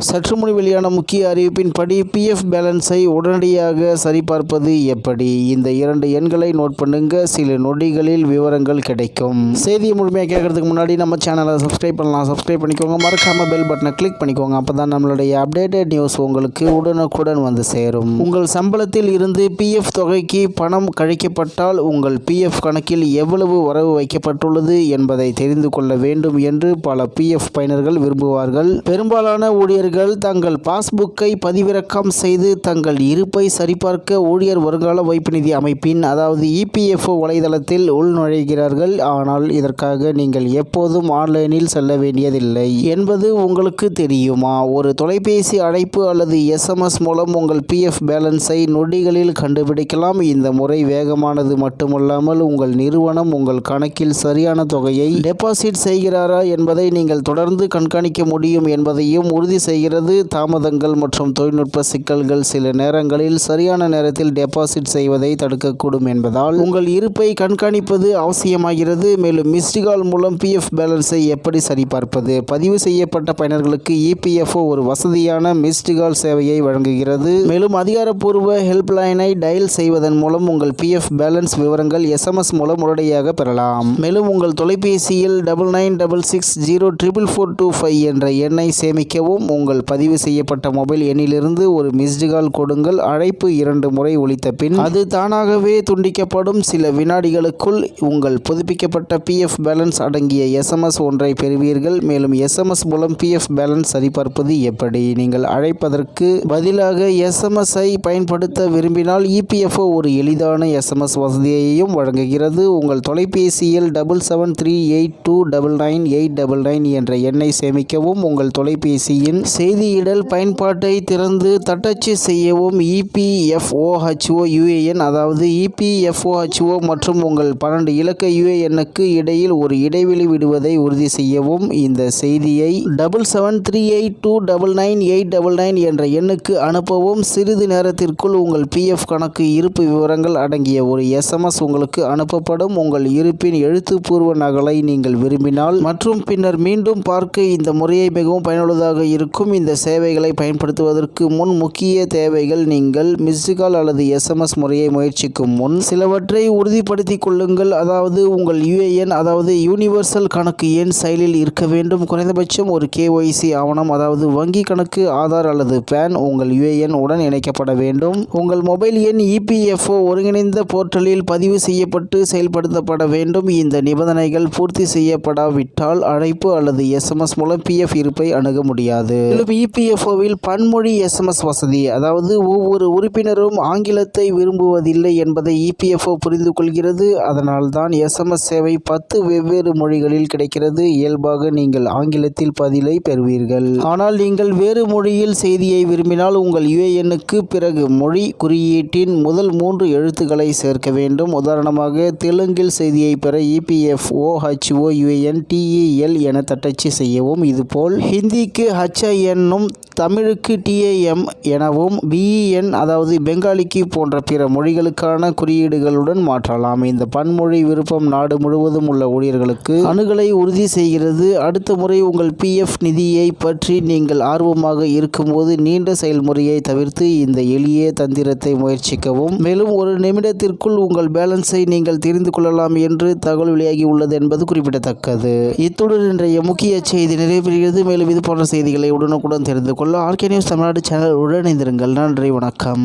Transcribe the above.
சற்று முன் வெளியான முக்கிய அறிவிப்பின்படி பிஎஃப் பேலன்ஸை உடனடியாக சரிபார்ப்பது எப்படி? இந்த இரண்டு எண்களை நோட் பண்ணுங்க. சில நொடிகளில் விவரங்கள் கிடைக்கும். செய்தியை முழுமையாக கேட்கறதுக்கு முன்னாடி நம்ம சேனலை சப்ஸ்கிரைப் பண்ணலாம். சப்ஸ்கிரைப் பண்ணிக்கோங்க. மறக்காம பெல் பட்டனை கிளிக் பண்ணிக்கோங்க. அப்பதான் நம்மளுடைய அப்டேட்டட் நியூஸ் உங்களுக்கு உடனுக்குடன் வந்து சேரும். உங்கள் சம்பளத்தில் இருந்து பிஎஃப் தொகைக்கு பணம் கழிக்கப்பட்டால் உங்கள் பிஎஃப் கணக்கில் எவ்வளவு வரவு வைக்கப்பட்டுள்ளது என்பதை தெரிந்து கொள்ள வேண்டும் என்று பல பிஎஃப் பயனர்கள் விரும்புவார்கள். பெரும்பாலான ஊழியர் ஊழியர்கள் தங்கள் பாஸ்புக்கை பதிவிறக்கம் செய்து தங்கள் இருப்பை சரிபார்க்க ஊழியர் வருங்கால வைப்பு நிதி அமைப்பின் அதாவது இபிஎஃப்ஓ வலைதளத்தில் உள்நுழைகிறார்கள். ஆனால் இதற்காக நீங்கள் எப்போதும் ஆன்லைனில் செல்ல வேண்டியதில்லை என்பது உங்களுக்கு தெரியுமா? ஒரு தொலைபேசி அழைப்பு அல்லது எஸ்எம்எஸ் மூலம் உங்கள் பிஎஃப் பேலன்ஸை நொடிகளில் கண்டுபிடிக்கலாம். இந்த முறை வேகமானது மட்டுமல்லாமல் உங்கள் நிறுவனம் உங்கள் கணக்கில் சரியான தொகையை டெபாசிட் செய்கிறாரா என்பதை நீங்கள் தொடர்ந்து கண்காணிக்க முடியும் என்பதையும் உறுதி செய்ய செய்கிறது. தாமதங்கள் மற்றும் தொழில்நுட்ப சிக்கல்கள் சில நேரங்களில் சரியான நேரத்தில் டெபாசிட் செய்வதை தடுக்கக்கூடும் என்பதால் உங்கள் இருப்பை கண்காணிப்பது அவசியமாகிறது. மேலும் மிஸ்டு கால் மூலம் பிஎஃப் பேலன்ஸை எப்படி சரிபார்ப்பது? பதிவு செய்யப்பட்ட பயனர்களுக்கு இபிஎஃப்ஓ ஒரு வசதியான மிஸ்டு கால் சேவையை வழங்குகிறது. மேலும் அதிகாரப்பூர்வ ஹெல்ப்லைனை டயல் செய்வதன் மூலம் உங்கள் பிஎஃப் பேலன்ஸ் விவரங்கள் எஸ்எம்எஸ் மூலம் உடனடியாக பெறலாம். மேலும் உங்கள் தொலைபேசியில் double nine double six zero triple four two five என்ற எண்ணை சேமிக்கவும். உங்கள் உங்கள் பதிவு செய்யப்பட்ட மொபைல் எண்ணிலிருந்து ஒரு மிஸ்டு கால் கொடுங்கள். அழைப்பு இரண்டு முறை ஒழித்த பின் அது தானாகவே துண்டிக்கப்படும். சில வினாடிகளுக்குள் உங்கள் புதுப்பிக்கப்பட்ட பிஎஃப் பேலன்ஸ் அடங்கிய எஸ்எம்எஸ் ஒன்றை பெறுவீர்கள். மேலும் எஸ்எம்எஸ் மூலம் பிஎஃப் பேலன்ஸ் சரிபார்ப்பது எப்படி? நீங்கள் அழைப்பதற்கு பதிலாக எஸ்எம்எஸ்ஐ பயன்படுத்த விரும்பினால் இபிஎஃப்ஓ ஒரு எளிதான எஸ்எம்எஸ் வசதியையும் வழங்குகிறது. உங்கள் தொலைபேசியில் double seven three eight two double nine eight double nine என்ற எண்ணை சேமிக்கவும். உங்கள் தொலைபேசியின் செய்தியிடல் பயன்பாட்டை திறந்து தட்டச்சு செய்யவும் இபிஎஃப்ஓஹெச்ஓ யுஏஎன் அதாவது இபிஎஃப்ஓஹெச்ஓ மற்றும் உங்கள் பன்னெண்டு இலக்க யுஏஎன்னுக்கு இடையில் ஒரு இடைவெளி விடுவதை உறுதி செய்யவும் இந்த செய்தியை double seven three eight two double nine eight double nine என்ற எண்ணுக்கு அனுப்பவும் சிறிது நேரத்திற்குள் உங்கள் பிஎஃப் கணக்கு இருப்பு விவரங்கள் அடங்கிய ஒரு எஸ்எம்எஸ் உங்களுக்கு அனுப்பப்படும். உங்கள் இருப்பின் எழுத்துப்பூர்வ நகலை நீங்கள் விரும்பினால் மற்றும் பின்னர் மீண்டும் பார்க்க இந்த முறையை மிகவும் பயனுள்ளதாக இருக்கும். இந்த சேவைகளை பயன்படுத்துவதற்கு முன் முக்கிய தேவைகள் நீங்கள் மிஸ்டு கால் அல்லது எஸ்எம்எஸ் முறையை முயற்சிக்கும் முன் சிலவற்றை உறுதிப்படுத்திக் கொள்ளுங்கள். அதாவது உங்கள் யுஏஎன் அதாவது யூனிவர்சல் கணக்கு எண் செயலில் இருக்க வேண்டும். குறைந்தபட்சம் ஒரு கேஒய்சி ஆவணம் அதாவது வங்கி கணக்கு ஆதார் அல்லது பேன் உங்கள் யுஏஎன் உடன் இணைக்கப்பட வேண்டும். உங்கள் மொபைல் எண் இபிஎஃப்ஓ ஒருங்கிணைந்த போர்ட்டலில் பதிவு செய்யப்பட்டு செயல்படுத்தப்பட வேண்டும். இந்த நிபந்தனைகள் பூர்த்தி செய்யப்படாவிட்டால் அழைப்பு அல்லது எஸ்எம்எஸ் மூலம் பிஎஃப் இருப்பை அணுக முடியாது. மேலும் இபிஎஃப்ஓவில் பன்மொழி எஸ்எம்எஸ் வசதி அதாவது ஒவ்வொரு உறுப்பினரும் ஆங்கிலத்தை விரும்புவதில்லை என்பதை இபிஎஃப்ஓ புரிந்து கொள்கிறது அதனால் தான் எஸ்எம்எஸ் சேவை பத்து வெவ்வேறு மொழிகளில் கிடைக்கிறது. இயல்பாக நீங்கள் ஆங்கிலத்தில் பதிலை பெறுவீர்கள். ஆனால் நீங்கள் வேறு மொழியில் செய்தியை விரும்பினால் உங்கள் யுஏஎன்னுக்கு பிறகு மொழி குறியீட்டின் முதல் மூன்று எழுத்துக்களை சேர்க்க வேண்டும். உதாரணமாக தெலுங்கில் செய்தியை பெற இபிஎஃப்ஓ ஹச்ஓ யுஏஎன் டிஇஎல் என தட்டச்சு செய்யவும். இதுபோல் ஹிந்திக்கு ஹச்ஐ என்னும் தமிழுக்கு டிஏஎம் எனவும் பிஇஎன் அதாவது பெங்காலிக்கு போன்ற பிற மொழிகளுக்கான குறியீடுகளுடன் மாற்றலாம். இந்த பன்மொழி விருப்பம் நாடு முழுவதும் உள்ள ஊழியர்களுக்கு அணுகலை உறுதி செய்கிறது. அடுத்த முறை உங்கள் பிஎஃப் நிதியை பற்றி நீங்கள் ஆர்வமாக இருக்கும்போது நீண்ட செயல்முறையை தவிர்த்து இந்த எளிய தந்திரத்தை முயற்சிக்கவும். மேலும் ஒரு நிமிடத்திற்குள் உங்கள் பேலன்ஸை நீங்கள் தெரிந்து கொள்ளலாம் என்று தகவல் வெளியாகி உள்ளது என்பது குறிப்பிடத்தக்கது. இத்துடன் இன்றைய முக்கிய செய்தி நிறைவேறுகிறது மேலும் இது போன்ற செய்திகளை உடனுக்குடன் தெரிந்து கொள்ள ஆர்கே நியூஸ் தமிழ்நாடு சேனல் உடனிருங்கள் நன்றி வணக்கம்.